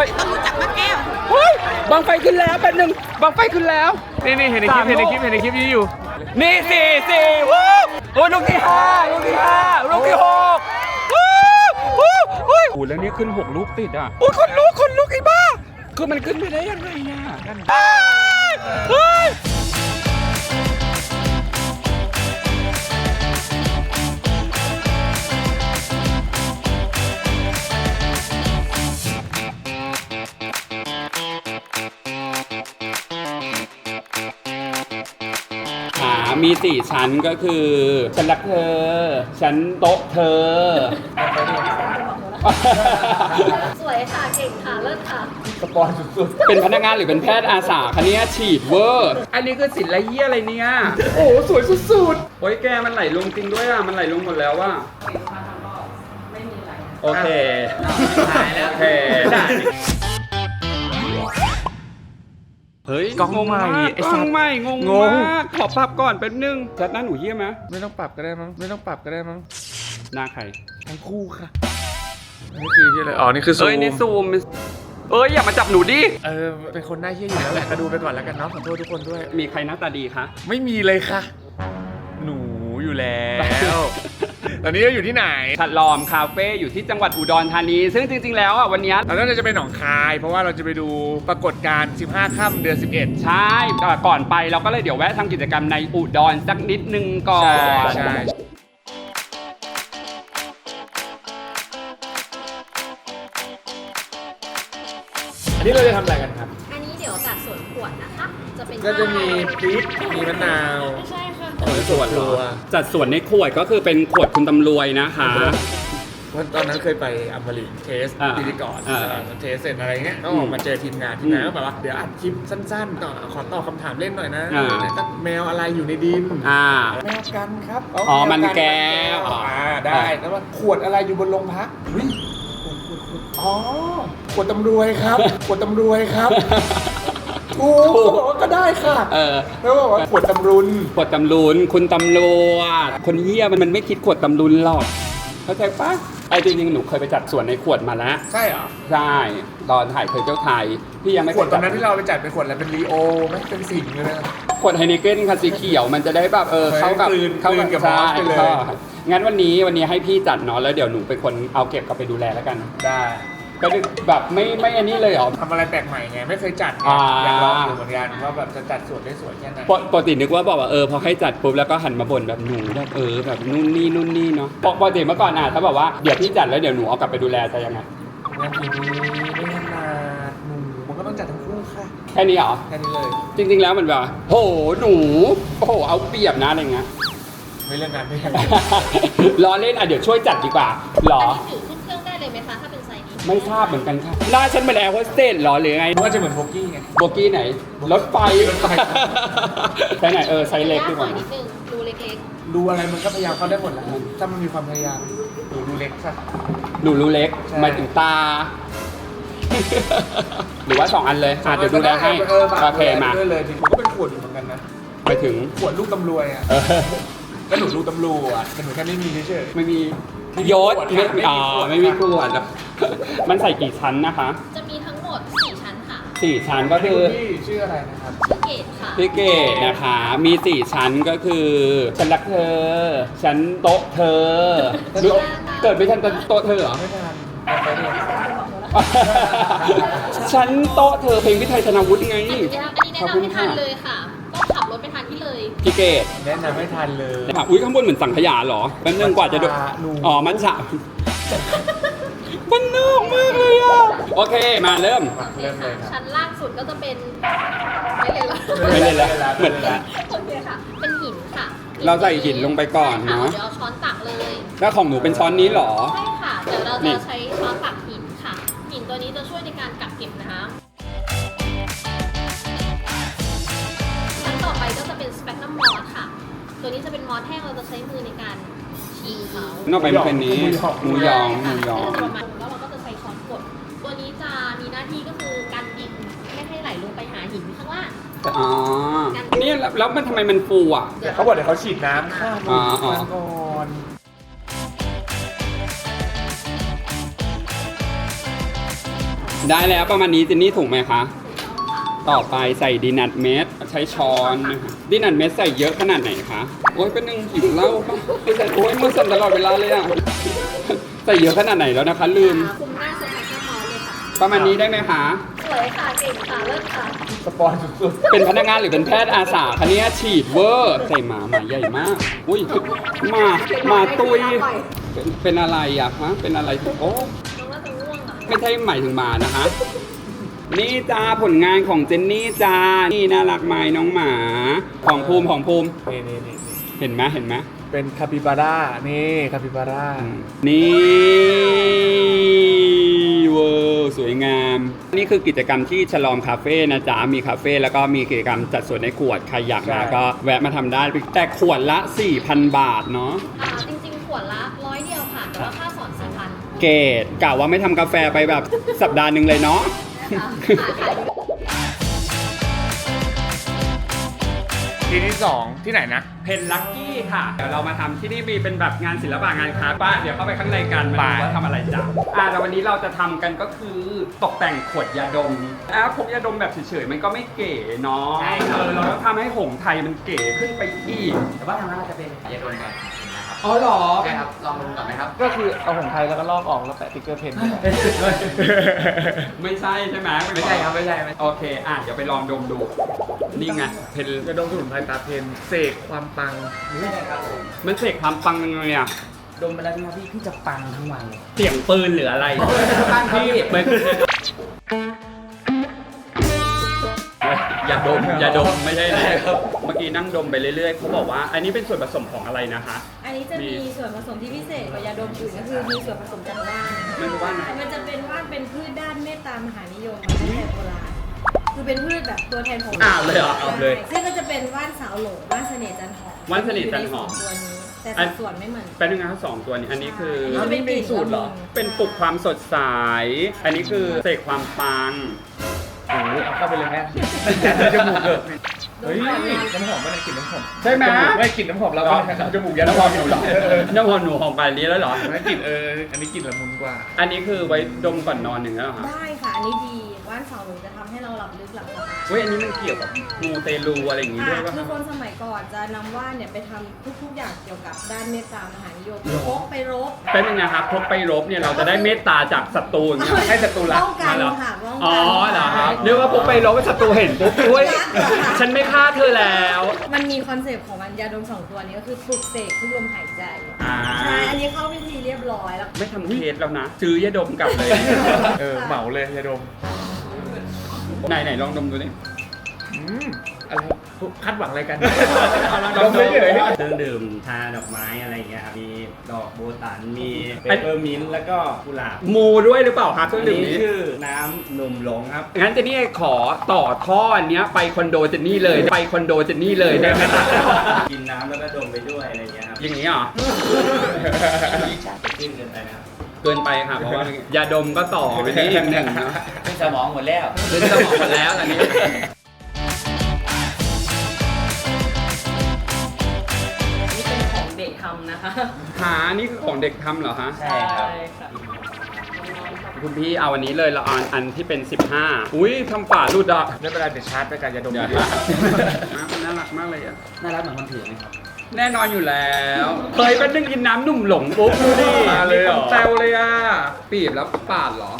ฮ้ยต้องรู้จักมะแก้วเฮ้ยบังไฟขึ้นแล้วแป๊บนึงบังไฟขึ้นแล้ว นี่นี่เห็นในคลิปเห็นในคลิปเห็นในคลิปนี้อยู่ นี่สี่สี่วู้โอ้ยลูกที่ห้าลูกที่ห้าลูกที่หกวู้วู้วู้โอ้แล้วนี่ขึ้นหกลูกติดอะโอ้ยคนลุกคนลุกไอ้บ้า คือมันขึ้นไปได้ยังไงอะเฮ้ยเฮ้ย มีสี่ชั้นก็คือ ฉันรักเธอ ฉันโต๊ะเธอ สวยค่ะ เก่งค่ะ เลิศค่ะ สปอนสุดเป็นพนักงานหรือเป็นแพทย์อาสาคะเนี่ยฉีดเวอร์ อันนี้คือสินละเยี่ยอะไรเนี่ย โอ้สวยสุดๆ โอ้ยแกมันไหลลงจริงด้วยอะ มันไหลลงหมดแล้วว่ะโอเค หายแล้ว โอเค เฮ้ยกล้องใหม่งากไอ้กล้สัองตว์ใหม่งงงง มากขอปรับก่อนแป๊บนึงชัดหน้าหนูเยี่ยมไหมไม่ต้องปรับก็ได้มั้งไม่ต้องปรับก็ได้มั้งหน้าใครทั้งคู่ค่ะนี่คือที่อะไรอ๋อนี่คือซูเอ้ยนี่ซูมเอ้ยอย่ามาจับหนูดิ เออเป็นคนหน้าเหี้ยอยู่แล้วแหละก็ดูไปก่อนแล้วกันเนาะขอโทษทุกคนด้วย มีใครหน้าตาดีคะ ไม่มีเลยค่ะ หนูอยู่แล้ว ตอนนี้เราอยู่ที่ไหนขัดลอมคาเฟ่อยู่ที่จังหวัดอุดรธานี ซึ่งจริง ๆ แล้วอะวันเนี้ยเราน่าจะไปหนองคาย เพราะว่าเราจะไปดูปรากฏการณ์ 15 ค่ำเดือน 11 ใช่เอ่อก่อนไปเราก็เลยเดี๋ยวแวะทำกิจกรรมในอุดรสักนิดนึงก่อน ใช่ใช่อันนี้เราจะทำอะไรกันครับ อันนี้เดี๋ยวจัดส่วนขวดนะคะ จะเป็นก็จะมีพริกมีมะนาว ไม่ใช่ ค่ะส่วนครัวจัดส่วนในขวดก็คือเป็นขวดคุณตำรวยนะคะ เพราะตอนนั้นเคยไปอัมพรินทร์เทสอ่าพิธีกรอ่าเทสเสร็จอะไรเงี้ยก็อืมออกมาเจอทีมงานทีมงานก็แบบว่าเดี๋ยวอัดคลิปสั้นๆต่อขอตอบคำถามเล่นหน่อยนะอ่าก็แมวอะไรอยู่ในดินอ่า แมวกันครับอ๋อมันแก้วอ่าได้แล้วว่าขวดอะไรอยู่บนโรงพักอุ๊ยขวดขวดขวดอ๋อขวดตำรวยครับ ขวดตำรวยครับ ถูก เขาบอกว่าก็ได้ค่ะเออแล้วบอกว่าขวดตำรุนขวดตำรุนคุณตำรวจคนเหี้ยมันมันไม่คิดขวดตำรุนหรอกเข้าใจปะไอ้จริงๆหนูเคยไปจัดส่วนในขวดมาแล้วใช่เหรอใช่ตอนถ่ายเคยเจ้าไทยพี่ยังไม่ขเควดยตอนนั้นที่เราไปจัดเป็นขวดอะไรเป็นรีโอไหมเป็นสิงห์เลยนะ ขวดไฮนิเก้นค่ะสีเขียวมันจะได้แบบเออเฮ้ยเข้ากับกลืนเข้ากลืนกับใช่มอสไปเลยเข้างั้นวันนี้วันนี้ให้พี่จัดเนาะแล้วเดี๋ยวหนูเป็นคนเอาเก็บกลับไปดูแลแล้วกัน ได้ ก็แบบไม่ไม่อันนี้เลยเหรอ ทำอะไรแปลกใหม่ไงไม่เคยจัดไงอ่า อยากลองดูเหมือนกันว่าแบบจะจัดสวนได้สวยแค่ไหนปกปกตินึกว่าบอกว่าเออพอให้จัดปุ๊บแล้วก็หันมาบ่นแบบหนูแบบเออแบบนู่นนี่นู่นนี่เนาะปกปกติเมื่อก่อนอะถ้าแบบว่าเดี๋ยวพี่จัดแล้วเดี๋ยวหนูเอากลับไปดูแลจะยังไงงานปีนี้ไม่ขนาดหนูมันก็ต้องจัดทั้งคู่ค่ะแค่นี้เหรอ แค่นี้เลยจริง ๆ แล้วมันแบบโหหนูโอ้โหเอาเปรียบนะอะไรเงี้ย ไม่เรื่องงานไม่ใช่ ล้อเล่นอะเดี๋ยวช่วยจัดดีกว่าหรอ อันนี้ถือขึ้นเครื่องได้เลยไหมคะถ้าเป็น ไซส์นี้ไม่ทราบเหมือนกันค่ะหน้าฉันเป็นแอร์โฮสเตสเหรอหรือไงว่าจะเหมือนโบกี้ไง โบกี้ไหน รถไฟรถไฟใช่ไหนเออไซส์เล็กดียากกหน่ว่าอยนิดนึงดูเล็กดูอะไรมันก็พยายามเข้าได้หมดแหละถ้ามันมีความพยายามดูดูเล็กค่ะ หนูรู้เล็กใช่หมายถึงตา หรือว่าสองอันเลยอะเดี๋ยวดูแลให้เออฝากโอเคมาด้วยเลยถึงก็เป็นขวดอยู่เหมือนกันนะไปถึงขวดลูกตำรวยอะเออก็หนูดูตำรวจแต่หนูแค่ไม่มีเฉยไม่มีไม่มี ยศขวดไม่ไม่มีอ๋อขวดไม่มีขวดหรอกมันใส่กี่ชั้นนะคะๆจะมีทั้งหมด 4 ชั้นค่ะสี่ชั้นก็คือ พี่ชื่ออะไรนะครับ ชื่อเกตค่ะ พี่เกดนะคะ มีสี่ชั้นก็คือ ฉันรักเธอ ฉันโต๊ะเธอรู้เกิดไม่ทันโต๊ะเธอเหรอ ไม่ทันไปเนี่ยฉันโต๊ะเธอเพลงพิไทยธนาวุฒิไงอันนี้แนะนำให้ทานเลยค่ะ ต้องขับรถไปทานที่เลย พี่เกด แนะนำไม่ทันเลยค่ะอุ้ยข้างบนเหมือนสังขยาเหรอแป๊บนึงกว่าจะดูมัทฉะหนูอ๋อมันฉะมันนอกมากเลยอะ โอเคมาเริ่มมาเริ่มเลยครับชั้นล่างสุดก็จะเป็นไม่เลยละไม่เล่นละไม่เล่นละโอเคค่ะ เป็นหินค่ะ เราใส่หินลงไปก่อนเนอะใช่ค่เดี๋ยวเอาช้อนตักเลย แล้วของหนูเป็นช้อนนี้เหรอ ใช่ค่ะ เดี๋ยวเรานี่จะใช้ช้อนตัก อสแห้งเราจะใช้มือในการชิงเขานอกไปมันเป็นนี้หมูยองหมูยอง ใช่ค่ะประมาณแล้วเราก็จะใช้ช้อนกด ตัวนี้จะมีหน้าที่ก็คือการดินไม่ให้ไหลลงไปหาหินข้างล่าง อ๋อนี่แล้วแล้วมันทำไมมันฟูอะเขาบอกเดี๋ยวเขาฉีดน้ำข้ามอ่าอ่ามาก่อนได้แล้วประมาณนี้เจนนี่ถูกไหมคะ ต่อไปใส่ดินัทเม็ดใช้ช้อนนะคะดินัทเม็ดใส่เยอะขนาดไหนคะ โอ้ยเป็นหนึ่งหิวเหล้าปะไม่ใส่โอ้ยมือสั่นตลอดเวลาเลยอะ ใส่เยอะขนาดไหนแล้วนะคะ ลืม คุมหน้าสเปกเตอร์มอลเลยค่ะ ประมาณนี้ได้ไหมคะ สวยค่ะ เก่งค่ะ เลิศค่ะ สปอนสุดเป็นพนักงานหรือเป็นแพทย์อาสาคะเนี้ฉีดเวอร์ ใส่หมาหมาใหญ่มาก อุ้ยหมาหมาตุยเป็นเป็นอะไรอะฮะเป็นอะไรโอ้น้องน่าจะง่วงอะ ไม่ใช่หมายถึงหมานะคะ นี่จ้าผลงานของเจนนี่จ้า นี่น่ารักไหมน้องหมา ของภูมิของภูมิๆนี่นี่นี่เห็นไหมเห็นไหมเป็นคาปิบาร่านี่คาปิบาร่านี่เวอร์สวยงาม นี่คือกิจกรรมที่ฉลองคาเฟ่นะจ๊ะ มีคาเฟ่แล้วก็มีกิจกรรมจัดสวนในขวด ใครอยากมาใช่ก็แวะมาทำได้ แต่ขวดละ 4,000 บาทเนาะ อ่าจริงๆขวดละร้อยเดียวค่ะ แต่ว่าค่าสอนสี่พัน เกรดกะว่าไม่ทำกาแฟไปแบบสัปดาห์หนึ่งเลยเนาะนะคะขายดี ที่ที่สองที่ไหนนะ เพนลักกี้ค่ะ เดี๋ยวเรามาทำที่นี่มีเป็นแบบงานศิลปะงานคราฟต์ป้าเดี๋ยวเข้าไปข้างในกันมาดูว่าทำอะไรจ้ะอ่าแต่วันนี้เราจะทำกันก็คือตกแต่งขวดยาดมอะพกยาดมแบบเฉยๆมันก็ไม่เก๋เนาะใช่ครับ เออเราต้องทำให้หงส์ไทยมันเก๋ขึ้นไปอีก แต่ว่าทางร้านเราจะเป็นยาดมแบบนะครับ อ๋อเหรอ ใช่ครับ ลองดมก่อนไหมครับ ก็คือเอาของไทยแล้วก็ลอกออกแล้วแปะติ๊กเกอร์เพนไม่ใช่ใช่ไหมไม่ใช่ครับไม่ใช่ไม่ใช่โอเค อะเดี๋ยวไปลองดมดู นี่ไงเพนจะดมสมุนไพรตาเพนเสกความปังไม่ใช่ครับผมมันเสกความปังยังไงอะดมไปแล้วพี่พี่พี่จะปังทั้งวันเลยเสียงปืนหรืออะไรปังครับพี่ไม่ อย่าดมอย่าดมไม่ใช่นะเมื่อกี้นั่งดมไปเรื่อยๆเขาบอกว่า อันนี้เป็นส่วนผสมของอะไรนะคะ อันนี้จะมีส่วนผสมที่พิเศษกว่ายาดมอื่นก็คือมีส่วนผสมจากว่านไม่รู้ว่าไหนมันจะเป็นว่านเป็นพืชด้านเมตตามหานิยมมาตั้งแต่โบราณคือเป็นพืชแบบตัวแทนของอ้าวเลยเหรอเอาเลยซึ่งก็จะเป็นว่านสาวโหลว่านเสน่ห์จันหอมว่านเสน่ห์จันหอม ยู่ในสงตัวนี้แต่สัดส่วนไม่เหมือนเป็นยังไงครับสองตัวนี้อันนี้คือใช่นนี้จะเป็นกลิ่นสูตรเหรอละมุนเป็นปลุกความสดใส อันนี้คือเสกความปัง โอ้โหเอาเข้าไปเลยแม่จมูกเถอะเฮ้ยน้ำหอมไม่ได้กลิ่นน้ำหอมใช่ไหมจมูกไม่กลิ่นน้ำหอมเราก็ได้จมูกยาน้ำหอมอยู่หรอน้ำหอมหนูหอมไปนี้แล้วเหรอไม่กลิ่นเอออันนี้กลิ่นละมุนกว่า อันนี้คือไว้ดมก่อนนอนหนึ่างนั้นเหรอคะได้ค่ะ อันนี้ดี ว่านสาวโหลจะทำให้เราหลับลึกหลับสบายเว้ยอันนี้มันเกี่ยวกับมูเตลูอะไรอย่างงี้ด้วยค่ะป่ะ คือคนสมัยก่อนจะนำว่านเนี่ยไปทำทุกๆอย่างเกี่ยวกับด้านเมตตามหานิยมพกไปรบ เป็นยังไงครับพกไปรบเนี่ยเราจะได้เมตตาจากศัตรูอย่างเงี้ยให้ศัตรูรักป้องกันเหรอค่ะป้องกัน อ๋อเหรอครับเรียกว่าพกไปรบศัตรูเห็นปุ๊บอุ้ยฉันไม่ฆ่าเธอแล้วมันมีคอนเซปต์ของมันยาดมสองตัวนี้ก็คือปลุกเสกทุกลมหายใจอ่าใช่อันนี้เข้าพิธีเรียบร้อยแล้ว ไม่ทำเคสแล้วนะซื้อยาดมกลับเลย เออเหมาเลยยาดม ไหนไหนลองดมดูดิอืมอะไรคาดหวังอะไรกันลองดมเฉยเครื่องดื่มชาดอกไม้อะไรอย่างเงี้ยครับมีดอกโบตันมีเปปเปอร์มินต์แล้วก็กุหลาบมูด้วยหรือเปล่าครับเครื่องดื่มนี่นี้ ชื่อน้ำนมหลงครับ งั้นเจนนี่ขอต่อท่ออันเนี้ยไปคอนโดเจนนี่เลย ไปคอนโดเจนนี่เลยได้ไหมครับกินน้ำแล้วก็ดมไปด้วยอะไรอย่างเงี้ยครับอย่างนี้เหรอมีชาติขึ้นเกินไปนะครับ เกินไปค่ะเพราะว่ายาดมก็ต่อไปนี่อีกหนึ่งนะขึ้นสมองหมดแล้วเล่นสมองหมดแล้วอันนี้นี่เป็นของเด็กทำนะคะ หานี่คือของเด็กทำเหรอฮะ ใช่ครับค่ะคุณพี่เอาอันนี้เลยละอันอันที่เป็น 15 อุ้ยทำฝาหลุดอะไม่เป็นไรเดี๋ยวชาร์จไปกันยาดมอย่าดีกว่ามันน่ารักมากเลยอะ น่ารักเหมือนคนถือไหมครับ แน่นอนอยู่แล้วเคยเป็นนึ่งกินน้ำหนุ่มหลงปุ๊บดูดิมาเลยเหรอ มีคนแซวเลยอะปีบแล้วปาดเหรอ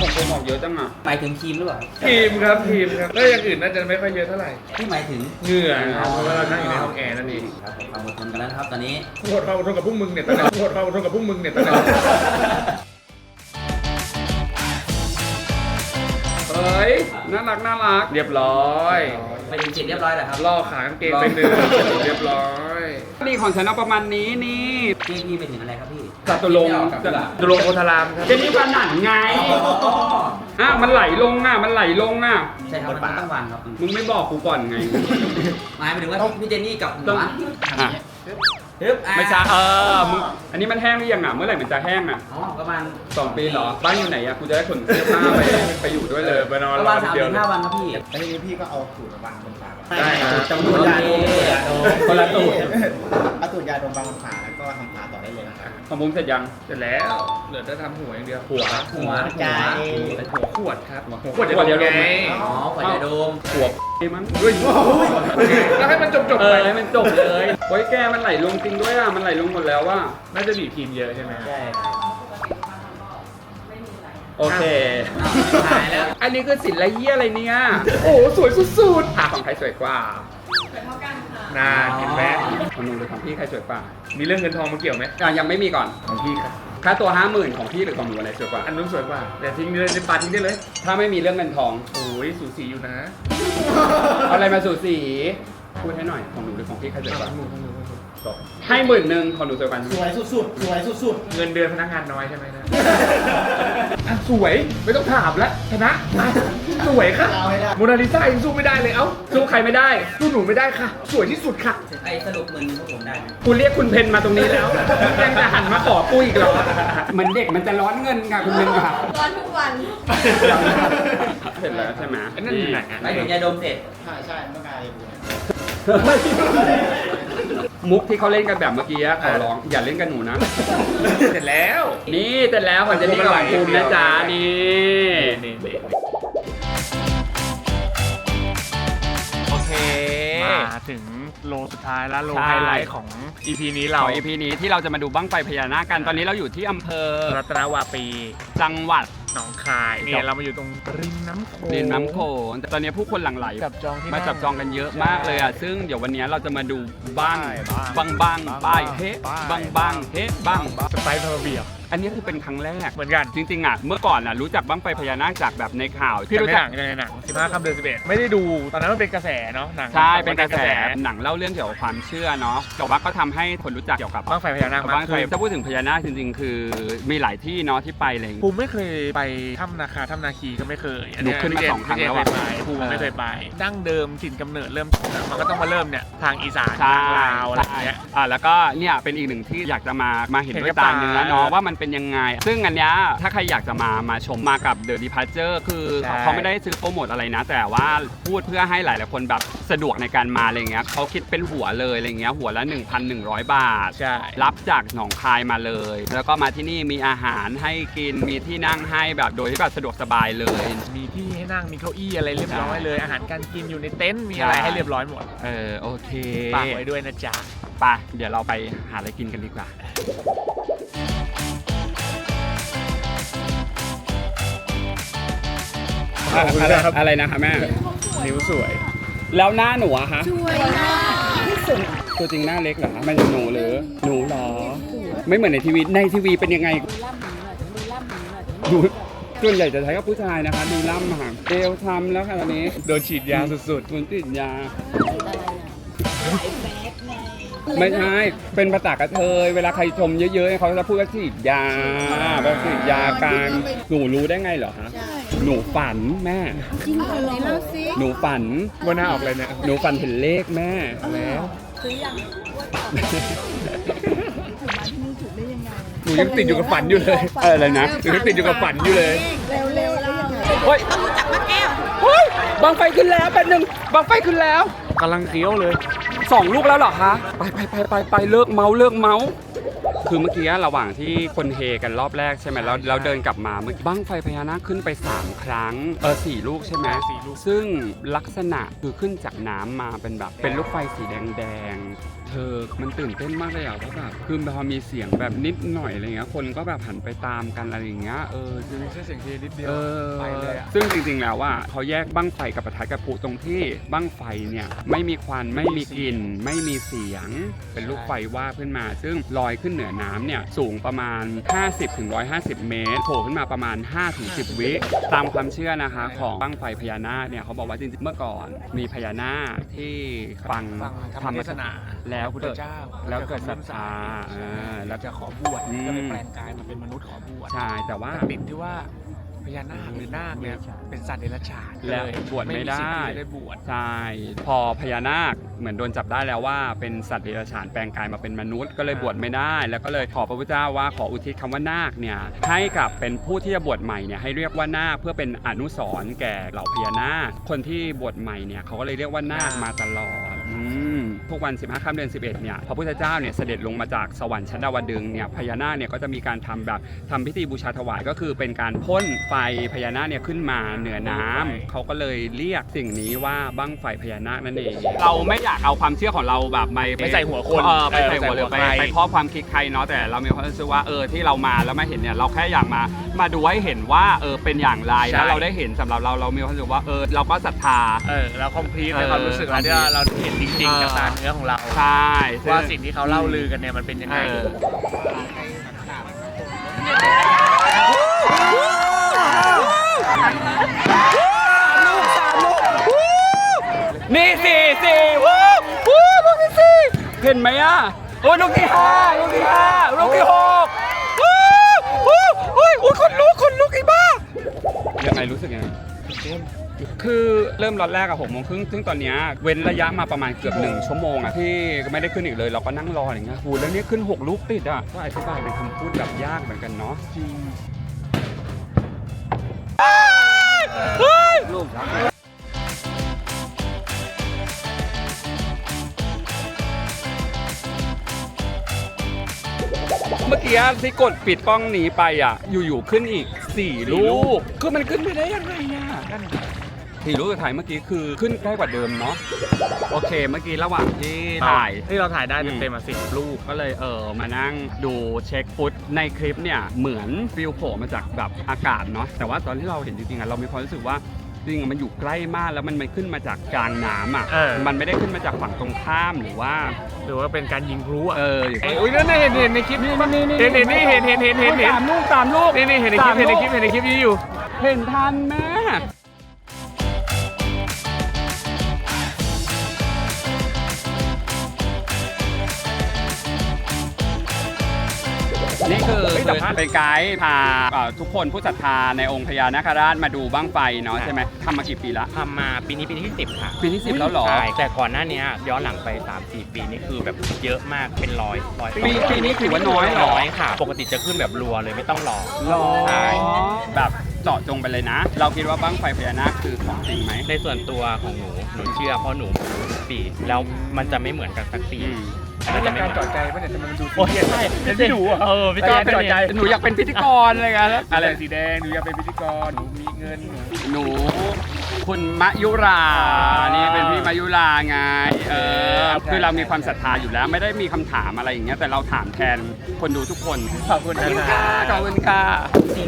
ผมผมออกเยอะจังอะหมายถึงครีมหรือเปล่าทีมครับทีมครับแล้วอย่างอื่นน่าจะไม่ค่อยเยอะเท่าไหร่ที่หมายถึงเหงื่อครับเพราะว่าเรานั่งอยู่ในห้องแอร์นั่นเองครับผมความอดทนกันแล้วนะครับตอนนี้โหดเราอดทนกับพวกมึงเนี่ยตอนนี้โหดเราอดทนกับพวกมึงเนี่ยตอนนี้ ย น่ารักน่ารัก เรียบร้อยไปถึงเสร็จเรียบร้อยแล้วครับ ล่อขากางเกงไปหนึ่งเรียบร้อยนี่ของฉันเอาประมาณนี้นี่พี่พี่ไปถึงอะไรครับพี่จตุรงค์จตุรงค์ตุลงโพธารามครับเจนี่ปานันไงอะมันไหลลงอะ มันไหลลงอะ ใช่ครับมันต้องวางครับ มึงไม่บอกกูก่อนไงหมายถึงว่าพี่เจนนี่กับหต้องมาอะ ฮึบอะไม่ใช่เออมึงอันนี้มันแห้งหรือยังอะเมื่อไหร่มันจะแห้งอะอ๋อประมาณสองปีเหรอบ้านอยู่ไหนอะกูจะได้ขนเสื้อผ้าไปไปอยู่ด้วยเลยไปนอนประรอมาณทีสามเดียวถึงเลย ห้าวันครับพี่ แล้วทีนี้พี่ก็เอาสูตรมาวางบนฝาก่อนได้ครับ จำนวนยาดมยาดมคนละตูดเอาสูตรยาดมวางบนฝาแล้ว ก็ก็ทำตาต่อได้เลยนะครับ ของบุ้มเสร็จยัง เสร็จแล้ว เหลือจะทำหัวอย่างเดียวหัวหัวใจ หัวขวดครับ หัวขวดจะขวดเดียวไงโดมไหมอ๋อขวดจะโดมหัวนี่มั้งเฮ้ยแล้วให้มันจบจบเอไปอให้มันจบเลยโอ้ยแกมันไหลลงจริงด้วยอะ มันไหลลงหมดแล้วว่า น่าจะบีบครีมเยอะใช่ไหมใช่โอเคหายแล้ว อันนี้คือศิลป์เยี่ยอะไรเนี่ย โอ้สวยสุดอะของใครสวยกว่าๆ น่าเห็นไหมของหนูหรือของพี่ใครสวยกว่ามีเรื่องเงินทองมาเกี่ยวไหมอะยังไม่มีก่อนของพี่ครับค่าตัวห้าหมื่นของพี่หรือของหนูอะไรสวยกว่า อันนู้นสวยกว่า แต่ทิ้งเลยปาทิ้งได้เลย ถ้าไม่มีเรื่องเงินทองโอ้ยสูสีอยู่นะ เอาอะไรมาสู่สี พูดให้หน่อยของหนูหรือของพี่ใครสวยกว่าจบให้หมื่นหนึ่งของหนูสวยกว่าสวยสุดๆสวยสุดเงินเดือนพนักงานน้อยใช่ไหมนะอะสวยไม่ต้องถามแล้วชนะมาสวยค่ะเอาให้ได้ โมนาลิซายังสู้ไม่ได้เลยเอ้าสู้ใครไม่ได้สู้หนูไม่ได้ค่ะ สวยที่สุดค่ะ ไอ้สรุปเงินพวกผมได้ไหมคุณเรียกคุณเพนมาตรงนี้แล้วยังจะหันมาขอปุ้ยอีกเหรอเหมือนเด็กมันจะร้อนเงินค่ะคุณเพนค่ะร้อนทุกวัน เสร็จแล้วใช่ไหมอันนั้นอยู่ไหนอะไม่ถึงจะดมเสร็จๆใช่ใช่ต้องการอะไรกู มุกที่เขาเล่นกันแบบเมื่อกี้อะขอร้องอย่าเล่นกับหนูนะ เสร็จแล้ว นี่เสร็จแล้วก่อนจะนี่กับของภูมินะจ๊ะนี่นี่นี่โอเค มาถึง โลสุดท้ายแล้วโลไฮไลท์ของ EP นี้เราเราอีพีนี้ที่เราจะมาดูบ้างไฟพญานาคกันตอนนี้เราอยู่ที่อำเภอรัตนวาปี จังหวัด หนองคายเนี่ยเรามาอยู่ตรงริมน้ำโขงนินน้ำโขงแต่ตอนนี้ผู้คนหลั่งไหล จับจองที่มาจับจองกันเยอะมากเลยอะ ซึ่งเดี๋ยววันนี้เราจะมาดูบ้างใช่บ้างบ้างป้ายเฮ้ป้ายบ้างบ้างเฮ้บ้าง สไปซ์พาราเบียบ อันนี้คือเป็นครั้งแรก เหมือนกันจริงๆอะเมื่อก่อนอะรู้จักบ้างไฟพญานาคจากแบบในข่าวพี่ที่รู้รู้จัจักกในหนัง15คำเดือน11 ไม่ได้ดู ตอนนั้นมันเป็นกระแสเนาะหนังใช่เป็นกระแสหนังเล่าเรื่องเกี่ยวกับความเชื่อเนาะแต่ว่าก็ทำให้คนรู้จักเกี่ยวกับบ้างไฟพญานาคมาบ้ากงไฟขึ้นถ้าพูดถึงพญานาคจริง ๆ คือมีหลายที่เนาะที่ไปเลยภูมิไม่เคยไปถ้ำนาคาถ้ำนาคีก็ไม่เคยหนูขึ้นมาพี่เจสองครั้งพี่เจแล้วอะเคยไปภูมิไม่เคยไปดั้งเดิมถิ่นกำเนิดเริ่มต้นอะมันก็ต้องมาเริ่มเนี่ยทางอีสานใช่ทางลาวอะไรอย่างเงี้ย อ่าแล้วก็เนี่ยเป็นอีกหนึ่งที่อยากจะมามาเห็นเห็นด้วกัยบตาตา เนื้อเนาะว่ามันเป็นยังไง ซึ่งอันเนี้ยถ้าใครอยากจะมามาชมมากับ The Departure คือใช่ เขาไม่ได้ซื้อโปรโมทอะไรนะ แต่ว่าพูดเพื่อให้หลายๆคนแบบสะดวกในการมาอะไรเงี้ยเขาคิดเป็นหัวเลยอะไรเงี้ยหัวละ 1,100 บาท ใช่ รับจากหนองคายมาเลย แล้วก็มาที่นี่มีอาหารให้กินมีที่นั่งให้แบบโดยที่แบบสะดวกสบายเลย มีที่ให้นั่งมีเก้าอี้อะไรเรียบร้อยเลย อาหารการกินอยู่ในเต็นท์มีใช่อะไรให้เรียบร้อยหมดเออโอเคฝากไว้ด้วยนะจ๊ะ ไปเดี๋ยวเราไปหาอะไรกินกันดีกว่า ขอบคุณครับ อะไรนะคะแม่ นิ้วสวย แล้วหน้าหนูอะคะช่วยนะตัวจริงหน้าเล็กเหรอคะไม่ใช่หนูหรือ หนูเหรอ ไม่เหมือนในทีวี ในทีวีเป็นยังไง ดูส่วนใหญ่จะใช้กับผู้ชายนะคะ ดูล่ำค่ะเอวทำแล้วค่ะตอนนี้โดนฉีดยาสุดๆมันติดยา ไม่ใช่เป็นภาษากระเทย เวลาใครชมเยอะๆเขาจะพูดว่าฉีดยาแบบฉีดยาการหนูรู้ได้ไงเหรอฮะ หนูฝันแม่ จริงเหรอไหนเล่าสิหนูฝันๆว่าหน้าออกเลยเนี่ยหนูฝันเห็นเลขแม่ แล้วซื้อยังหนูยังติดอยู่กับฝันอยู่เลยเอออะไรนะหนูยังติดอยู่กับฝันอยู่เลยเร็วเร็วแล้วยังไงเฮ้ยรู้จักพระแก้วเฮ้ยบังไฟขึ้นแล้วแป๊บนึงบังไฟขึ้นแล้วกำลังเคี้ยวเลยสองลูกแล้วเหรอคะไปไปไปไปไปเลิกเมาเลิกเมา คือเมื่อกี้ระหว่างที่คนเฮกันรอบแรกใช่ไหมแล้วแล้วเดินกลับมาเมื่อกี้บั้งไฟพญานาคขึ้นไป 3 ครั้งเออสี่ลูกใช่ไหมสี่ลูกซึ่งลักษณะคือขึ้นจากน้ำมาเป็นแบบเป็นลูกไฟสีแดงแดงๆ เธอมันตื่นเต้นมากเลยอะว่าแบบคือพอมีเสียงแบบนิดหน่อยอะไรเงี้ยคนก็แบบหันไปตามกันอะไรอย่างเงี้ยเออมีแค่เสียงเฮนิดเดียวเออไปเลยอะซึ่งจริงๆแล้วว่าเขาแยกบั้งไฟกับประทัดกระพุตรงที่บั้งไฟเนี่ยไม่มีควันไม่มีกลิ่นไม่มีเสียงเป็นลูกไฟว่าบขึ้นมา ซึ่งลอยขึ้นเหนือน้ำเนี่ยสูงประมาณ 50-150 เมตรโผล่ขึ้นมาประมาณ 5-10 วิตามความเชื่อนะคะของบั้งไฟพญานาคเนี่ยเขาบอกว่าจริงๆเมื่อก่อนมีพญานาคที่ฟังฟังธรรมเทศนาแล้วพระพุทธเกิดเจ้าแล้วเกิดศรัทธาใช่อ่าแล้แล้ววจะขอบวชอืมก็เลยแปลงกายมาเป็นมนุษย์ขอบวชใช่แต่ว่าแต่ติดที่ว่าพญานาคหรือนาคเนี่ยเป็นสัตว์เดรัจฉานแล้วเลยบวชไม่ได้สิทธิ์ที่จะได้บวชใช่พอพญานาคเหมือนโดนจับได้แล้วว่าเป็นสัตว์เดรัจฉานแปลงกายมาเป็นมนุษย์ก็เลยบวชไม่ได้ แล้วก็เลยขอพระพุทธเจ้าว่าขออุทิศคำว่านาคเนี่ยให้กับเป็นผู้ที่จะบวชใหม่เนี่ยให้เรียกว่านาคเพื่อเป็นอนุสรณ์แก่เหล่าพญานาคคนที่บวชใหม่เนี่ยเขาก็เลยเรียกว่านาคมาตลอดอืม ทุกวัน 15ค่ำเดือน 11 เนี่ย พระพุทธเจ้าเนี่ยเสด็จลงมาจากสวรรค์ชั้นดาวดึงส์เนี่ย พญานาคเนี่ยก็จะมีการทำแบบทำพิธีบูชาถวายก็คือเป็นการพ่นไฟพญานาคเนี่ยขึ้นมาเหนือน้ำเขาก็เลยเรียกสิ่งนี้ว่าบั้งไฟพญานาคนั่นเอง เราไม่อยากเอาความเชื่อของเราแบบไปไม่ใส่หัวคนเออไปใส่หัวหรือไปใครไปครอบความคิดใครเนาะแต่เรามีความรู้สึกว่าเออที่เรามาแล้วมาเห็นเนี่ยเราแค่อยากมา มาดูให้เห็นว่าเออเป็นอย่างไรใช่แล้วเราได้เห็นสำหรับเราเรามีความรู้สึกว่าเออเราก็ศรัทธาเออเราคอมพลีทเออในความรู้สึกเราที่ว่าเราเห็นจริงๆกับตาเนื้อของเรา ใช่ว่าสิ่งที่เขาเล่าลือกันเนี่ยมันเป็นยังไงเออนี่สี่สี่วู้วู้ลูกที่สี่เห็นไหมอะโอ้ยลูกที่ห้าลูกที่ห้าลูกที่หกวู้วู้โอ้ยโอ้ยคนลุกคนลุกไอ้บ้ายังไงรู้สึกยังไง คือเริ่มรอดแรกอะหกโมงครึ่งซึ่งตอนเนี้ยเว้นระยะมาประมาณเกือบหนึ่งชั่วโมงอะที่ไม่ได้ขึ้นอีกเลย เราก็นั่งรออย่างเงี้ยโหแล้วเนี่ยขึ้นหกลูกติดอะก็อธิบายเป็นคำพูดแบบยากเหมือนกันเนาะจริงลูกเมื่อกี้ที่กดปิดกล้องหนีไปอะ อยู่ๆขึ้นอีก 4 ลูก คือมันขึ้นไปได้ยังไงอะ สี่ลูกสุดท้ายเมื่อกี้คือขึ้นใกล้กว่าเดิมเนาะโอเค เมื่อกี้ระหว่างที่ถ่าย ที่เราถ่ายได้เต็มๆมาสิบลูกก็เลยเออมานั่งดูเช็คฟุตในคลิปเนี่ยเหมือนฟิลโผล่มาจากแบบอากาศเนาะแต่ว่าตอนที่เราเห็นจริงๆอะเรามีความรู้สึกว่าจริงๆอะมันอยู่ใกล้มากแล้วมันมันขึ้นมาจากกลางน้ำอะ เออ มันไม่ได้ขึ้นมาจากฝั่งตรงข้ามหรือว่า หรือว่าเป็นการยิงพลุอะเอออยู่อุ้ยนั่นน่ะเห็นเห็นในคลิปนี่นี่นี่เห็นเห็นนี่เห็นเห็นเห็นเห็นเห็นสามลูกสามลูกนี่นี่เห็นในคลิปเห็นในคลิปเห็นในคลิปนี้อยู่ เห็นทันแม่ อเฮ้ยแต่ว่าเป็นไกด์พาเอ่อทุกคนผู้ศรัทธาในองค์พญานาคราชมาดูบ้างไฟเนาะใช่ไหมทำมากี่ปีละ ทำมาปีนี้ปีที่สิบค่ะปีที่สิบแล้วเหรอ ใช่แต่ก่อนหน้านี้ย้อนหลังไป 3-4 ปีนี่คือแบบเยอะมากเป็นร้อยร้อยปีปีนี้ถือว่าน้อยเหรอ น้อยค่ะ ปกติจะขึ้นแบบรัวเลยไม่ต้องรอหรอใช่แบบเจาะจงไปเลยนะ เราคิดว่าบ้างไฟพญานาคคือของจริงไหม ในส่วนตัวของหนูหนูเชื่อเพราะหนูดูทุกปี แล้วมันจะไม่เหมือนกันสักปี อืม มันจะการจอดใจป่ะเนี่ยทำไมมันดูโอ้ยใช่เป็นพี่หนูอะเออพี่จอจอดใจหนูอยากเป็นพิธีกรอะไรกันอะอะไรไรสีแดงหนูอยากเป็นพิธีกรหนูมีเงินหนูหนู คุณมะยุรานี่เป็นพี่มะยุราไงเออคือเรามีความศรัทธาอยู่แล้ว ไม่ได้มีคำถามอะไรอย่างเงี้ยแต่เราถามแทนคนดูทุกคนขอบคุณนะค่ะขอบคุณค่ะ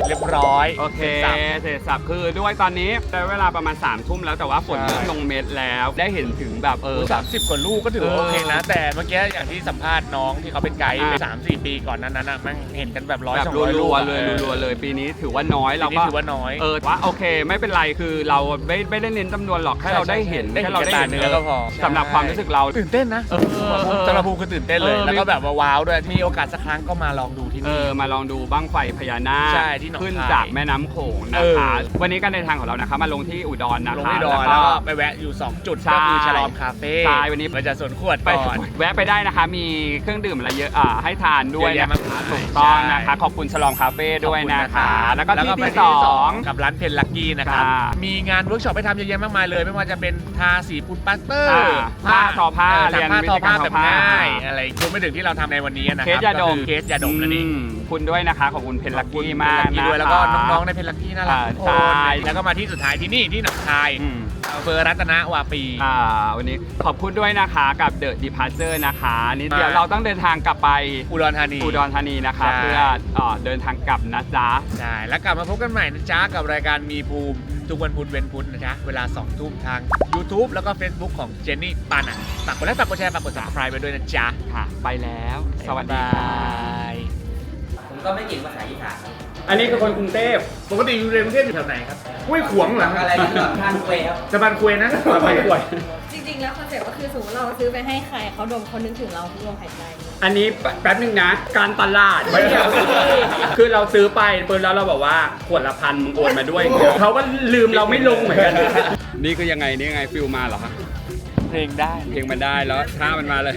เรียบร้อย โอเคสร็จสับเสร็จสับคือด้วยตอนนี้ได้เวลาประมาณ3ามทุ่มแล้วแต่ว่าฝนใช่เริ่มลงเม็ดแล้ว ได้เห็นถึงแบบเออสามสิบกว่าลูกก็ถือว่าเออโอเคนะ แต่เมื่อกี้อย่างที่สัมภาษณ์น้องที่เขาเป็นไกด์อ่าไปสามสี่ปีก่อนนั้นน่ะมันเห็นกันแบบร้อยแบบสองร้อยลูรักวอะๆเลยรัวๆเลยปีนี้ถือว่าน้อยปีเรานี้ก็ถือว่าน้อย เออว่าโอเค ไม่เป็นไรคือเราไม่ไม่ได้เน้นจำนวนหรอกแค่เราได้เห็นได้เห็นแค่เราได้กับตาเห็นเนื้อก็พอสำหรับความรู้สึกเราตื่นเต้นนะเออเออสำหรับภูมิคือตื่นเต้นเลยเออแล้วก็แบบว่าว้าวด้วยมีโอกาสสักครั้งก็มาลองดูที่ เอนี่อมาลองดูบ้างไฟพญานาคใช่ที่หนองคายขึ้นจากแม่น้ำโขงนะเออ คะ วันนี้การเดินทางของเรานะคะมาลงที่อุดรนะคะลงที่ดอยแล้วก็ ไปแวะอยู่ 2 จุด ใช่ก็คือฉลอมคาเฟ่ใช่วันนี้มันจะสวนขวดไปก่อน แวะไปได้นะคะ มีเครื่องดื่มอะไรเยอะอ่าให้ทานด้วยเยอะนะแยะมากคะมายถูกต้องนะคะ ใช่ ขอบคุณฉลองคาเฟ่ด้วยนะคะแล้วก็ที่ไปที่สอง กับร้านเพนลักกี้นะครับ ค่ะมีงานเวิร์กช็อปให้ทำเยอะแยะมากมายเลย ไม่ว่าจะเป็นทาสีปูนปัสเตอร์อ่าผ้าทอผ้าเออเรียนผ้าวิทอธีกาผ้ารทอแบบผ้าง่ายอะไรรวมไปถึงที่เราทำในวันนี้นะคเครัสยาดมก็คือเคสยาดมนั่นเองมคุณด้วยนะคะขอบคุณเพนลักกี้มากเพนลันะด้วยแล้วก็น้องๆในเพนลักกี้น่ารักทุกคอ่านใช่แล้วก็มาที่สุดท้ายที่นี่ที่หนองคายอืมอำเภอรัตนวาปีอ่าวันนี้ขอบคุณด้วยนะคะกับ The Departure นะคะนี่อ่าเดี๋ยวเราต้องเดินทางกลับไปอุดรธานีอุดรธานีนะคะใช่เพื่อเอ่อเดินทางกลับนะจ๊ะใช่แล้วกลับมาพบกันใหม่นะจ๊ะกับรายการมีภูมิทุกวันพุธเว้นพุธนะจ๊ะเวลา2ทุ่มทาง YouTube แล้วก็ Facebook ของเจนนี่ปานะฝากกดไลค์ฝากกดแชร์ฝากกด subscribe ไปด้วยนะจ๊ะค่ะ ไปแล้ว สวัสดีค่ะผม ก็ไม่เก่งภาษาอีสานอันนี้คือคนกรุงเทพปกติอยู่ในกรุงเทพอยู่แถวไหนครับห้วยขวงเหรออะไรที่แบบท่านเวครับสะพานคุยนะสะพานคุยจริงๆ แล้วคอนเซ็ปต์ก็คือสมมติเราซื้อไปให้ใครเขาดมเขานึกถึงเราทุกลมหายใจ อันนี้แป๊บนึงนะ การตลาดไม่เกี่ยวคือเราซื้อไปเปิดแล้วเราบอกว่าขวดละพันมึงโอนมาด้วย เขาก็ลืมเราไม่ลงเหมือนกัน นี่คือยังไงนี่ยังไงฟิลมาเหรอคะเพลงได้เพลงมันได้แล้วท่ามันมาเลย